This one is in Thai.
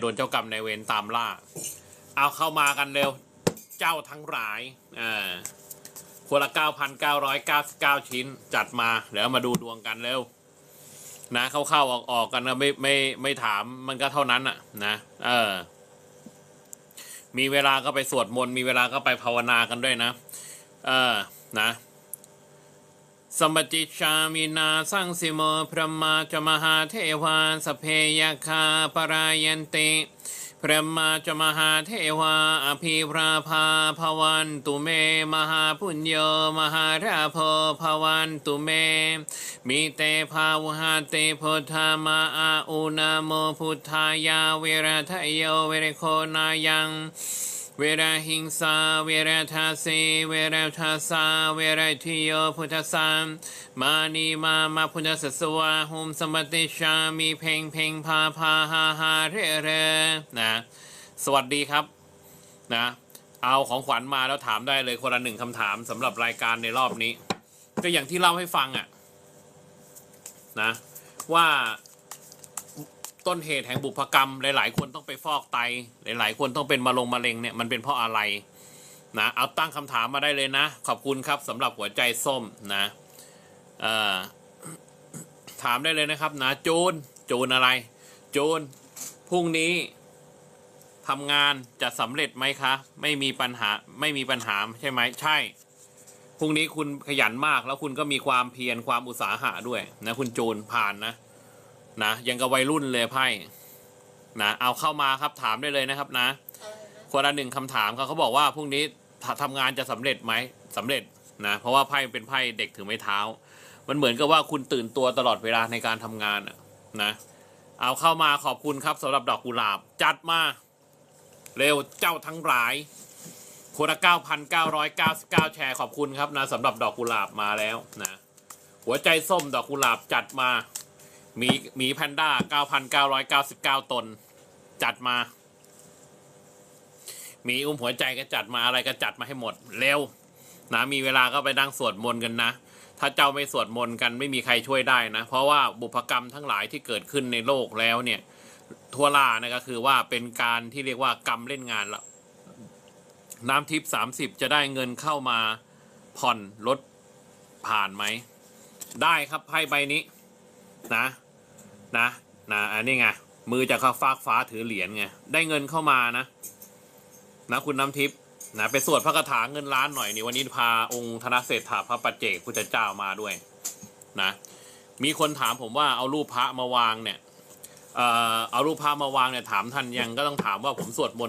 โดนเจ้ากรรมนายเวรตามล่า เอาเข้ามากันเร็ว เจ้าทั้งหลายอ่าคนละเก้าพันเก้าร้อยเก้าเก้าชิ้นจัดมาเดี๋ยวมาดูดวงกันเร็ว นะเข้าๆออกๆกันนะไม่ไม่ไม่ถามมันก็เท่านั้นอะ นะเออ มีเวลาก็ไปสวดมนต์มีเวลาก็ไปภาวนากันด้วยนะ เออ นะ สมปจิชามินาสังสิโมพระมาจมหาเทวาสเพยคาปรายันติพระมาจมหาเทวาอภิพราภาภวันตุเม มหาพุญโยมหาราโพภวันตุเมมิเตภาวหาเตพุทธามาอาอุนาโมพุทธายาเวรทะโยเวรโคนายัง เวราหิงสา เวราทาเสเวราทาสา เวราทิโยพุทธสามมานีมามาพุทธสสวาหุมสมติชามีเพลงเพลงพาพาฮาฮาเรเรนะสวัสดีครับนะเอาของขวัญมาแล้วถามได้เลยคนละหนึ่งคำถามสำหรับรายการในรอบนี้ ก็อย่างที่เล่าให้ฟังอะ่ะนะว่า ต้นเหตุแห่งบุพกรรม หลาย ๆ คนต้องไปฟอกไต หลาย ๆ คนต้องเป็นมะลงมะเร็งเนี่ยมันเป็นเพราะอะไรนะเอาตั้งคำถามมาได้เลยนะ ขอบคุณครับสำหรับหัวใจส้มนะเอ่อถามได้เลยนะครับนะจูนจูนอะไรจูนพรุ่งนี้ทำงานจะสำเร็จไหมคะ ไม่มีปัญหาไม่มีปัญหาใช่ไหมใช่พรุ่งนี้คุณขยันมากแล้วคุณก็มีความเพียรความอุตสาหะด้วยนะคุณจูนผ่านนะ นะยังกับวัยรุ่นเลยไพ่นะเอาเข้ามาครับถามได้เลยนะครับนะคนละหนึ่งคำถามครับเขาบอกว่าพรุ่งนี้ถ้าทำงานจะสำเร็จไหมสำเร็จนะเพราะว่าไพ่เป็นไพ่เด็กถือไม้เท้า มันเหมือนกับว่าคุณตื่นตัวตลอดเวลาในการทำงานอะนะเอาเข้ามาขอบคุณครับสำหรับดอกกุหลาบจัดมาเร็วเจ้าทั้งหลายคนละเก้าพันเก้าร้อยเก้าสิบเก้าแชร์ขอบคุณครับนะสำหรับดอกกุหลาบมาแล้วนะหัวใจส้มดอกกุหลาบจัดมาห มีมีแพนด้า 9,999 ตน จัดมา มีอุ้มหัวใจก็จัดมาอะไรก็จัดมาให้หมด เร็ว นะ มีเวลาก็ไปนั่งสวดมนต์กันนะ ถ้าเจ้าไม่สวดมนต์กันไม่มีใครช่วยได้นะ เพราะว่าบุพกรรมทั้งหลายที่เกิดขึ้นในโลกแล้วเนี่ย ทั่วล่านะก็คือว่าเป็นการที่เรียกว่ากรรมเล่นงานละน้ำทิพย์สามสิบจะได้เงินเข้ามาผ่อนลดผ่านไหม ได้ครับไพ่ใบนี้นะ นะนะอันนี้ไงมือจากข้าฟากฟ้าถือเหรียญไงได้เงินเข้ามานะ นะคุณน้ำทิพย์นะไปสวดพระคาถาเงินล้านหน่อยนี่วันนี้พาองค์ธนเศรษฐาพระปัจเจกพุทธเจ้ามาด้วยนะมีคนถามผมว่าเอารูปพระมาวางเนี่ยเอ่อเอารูปพระมาวางเนี่ยถามท่านยังก็ต้องถามว่าผมสวดมนต์